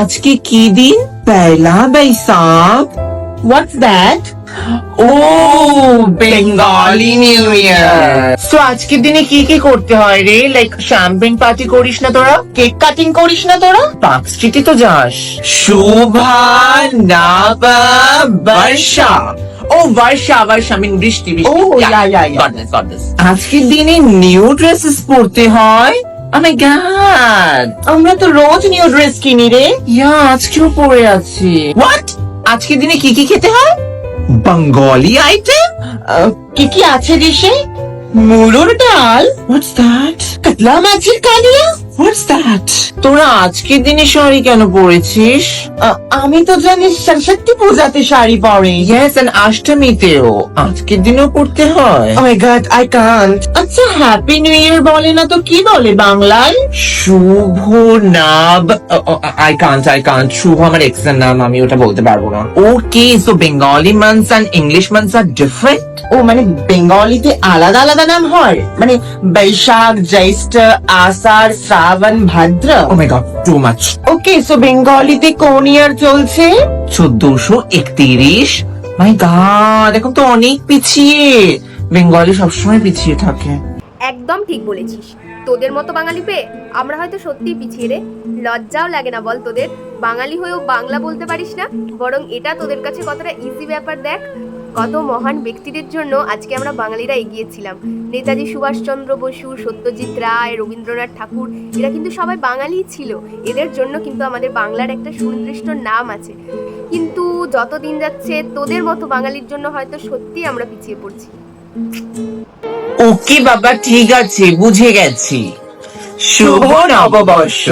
আজকে কি দিন? পয়লা বৈশাখ। What's that? ও বেঙ্গলি নিউ ইয়ার তো আজকের দিনে কি কি করতে হয় রে? লাইক শ্যাম্পেন পার্টি করিস না তোরা? কেক কাটিং করিস না তোরা? পার্ক স্ট্রিটে তো যাস। শুভা নব বর্ষা ও বর্ষা বর্ষা মিন বৃষ্টি বৃষ্টি। Oh, Yeah, yeah, yeah, yeah. got this, got this. আজকের দিনে নিউ ড্রেসেস পরতে হয়। Oh my god! আমরা তো রোজ নিউ ড্রেস কিনি রে। ইয়া আজকেও পরে আছি। হোয়াট আজকের দিনে কি কি খেতে হয়? বেঙ্গলি আইটেম আহ, কি কি আছে দেশে মুলোর ডাল। হোয়াটস দ্যাট কাতলা মাছের কালিয়া? হোয়াটস দ্যাট তোরা আজকের দিনে শাড়ি কেন পরেছিস? আমি তো জানি সরস্বতী পূজাতে শাড়ি পরে। ইয়েস এন্ড অষ্টমীতেও আজকের দিনেও পড়তে হয়। Oh. আচ্ছা হ্যাপি নিউ ইয়ার বলে না তো কি বলে বাংলায়? শুভ নাব আই কান্ট আই কান্ট শুভ আমার এক্সের নাম আমি ওটা বলতে পারব না। Okay so Bengali months and English months are different ও মানে বেঙ্গলিতে আলাদা আলাদা নাম হয়। মানে Boishakh Joishtho Asharh Srabon. Bhadro? Oh my god too much okay so বেঙ্গলিতে কোন ইয়ার চলছে? চোদ্দশো একত্রিশ। মাই গড এখন তো অনেক পিছিয়ে। বেঙ্গলি সবসময় পিছিয়ে থাকে। একদম ঠিক বলেছিস। তোদের মতো বাঙালি পেয়ে আমরা হয়তো সত্যিই পিছিয়ে রে। লজ্জাও লাগে না বল তোদের। বাঙালি হয়েও বাংলা বলতে পারিস না। বরং এটা তোদের কাছে কতটা ইজি ব্যাপার দেখ। কত মহান ব্যক্তিদের জন্য আজকে আমরা বাঙালিরা এগিয়েছিলাম। নেতাজি সুভাষচন্দ্র বসু, সত্যজিৎ রায়, রবীন্দ্রনাথ ঠাকুর, এরা কিন্তু সবাই বাঙালিই ছিল। এদের জন্য কিন্তু আমাদের বাংলার একটা সুনির্দিষ্ট নাম আছে। কিন্তু যত দিন যাচ্ছে, তোদের মতো বাঙালির জন্য হয়তো সত্যিই আমরা পিছিয়ে পড়ছি। ওকে বাবা, ঠিক আছে, বুঝে গেছি। শুভ নববর্ষ।